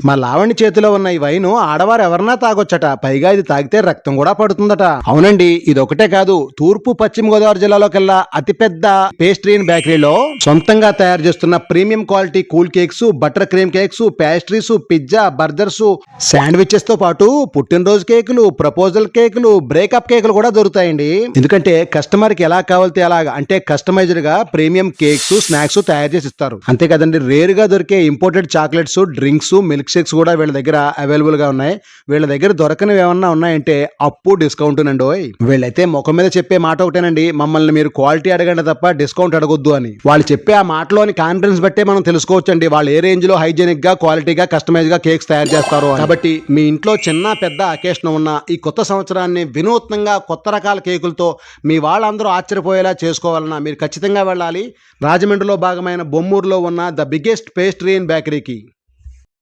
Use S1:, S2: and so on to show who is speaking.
S1: మా లావణ్య చేతిలో ఉన్న ఈ వైను ఆడవారు ఎవరన్నా తాగొచ్చట. పైగా ఇది తాగితే రక్తం కూడా పడుతుందట. అవునండి ఇది ఒకటే కాదు. తూర్పు పశ్చిమ గోదావరి జిల్లాలోకెల్లా అతిపెద్ద పేస్ట్రీన్ బేకరీలో సొంతంగా తయారు చేస్తున్న premium quality cool cakes butter cream cakes pastries pizza burgers శాండ్విచెస్తో పాటు పుట్టినరోజు కేకులు ప్రపోజల్ కేకులు బ్రేకప్ కేకులు కూడా దొరుకుతాయండి. ఎందుకంటే కస్టమర్కి ఎలా కావాలితే అలాగా అంటే కస్టమైజ్డ్గా ప్రీమియం కేక్స్ స్నాక్స్ తయారు చేసి ఇస్తారు. అంతే కదండి రేర్గా దొరికే imported chocolates drinks milk shakes కూడా వీళ్ళ దగ్గర అవైలబుల్గా ఉన్నాయి. వీళ్ళ దగ్గర దొరకనివి ఏమన్నా ఉన్నాయంటే అప్పు డిస్కౌంట్ నండి ఓయ్. వీళ్ళైతే ముఖం మీద చెప్పే మాట ఒకటేనండి. మమ్మల్ని మీరు క్వాలిటీ అడగండి తప్ప డిస్కౌంట్ అడగొద్దు అని. వాళ్ళు చెప్పే ఆ మాటలోని కాన్ఫిడెన్స్ బట్టే మనం తెలుసుకోవచ్చండి. వాళ్ళు ఏ రేంజ్లో హైజీనిక్గా క్వాలిటీగా కస్టమైజ్గా కేక్స్ తయారు చేస్తారు కాబట్టి మీ ఇంట్లో చిన్న పెద్ద అకేషన్ ఉన్న ఈ కొత్త సంవత్సరాన్ని వినూత్నంగా కొత్త రకాల కేకులతో మీ వాళ్ళందరూ ఆశ్చర్యపోయేలా చేసుకోవాలన్నా మీరు ఖచ్చితంగా వెళ్ళాలి. రాజమండ్రిలో భాగమైన బొమ్మూరులో ఉన్న ద బిగ్గెస్ట్ పేస్ట్రీ ఇన్ బేకరీకి.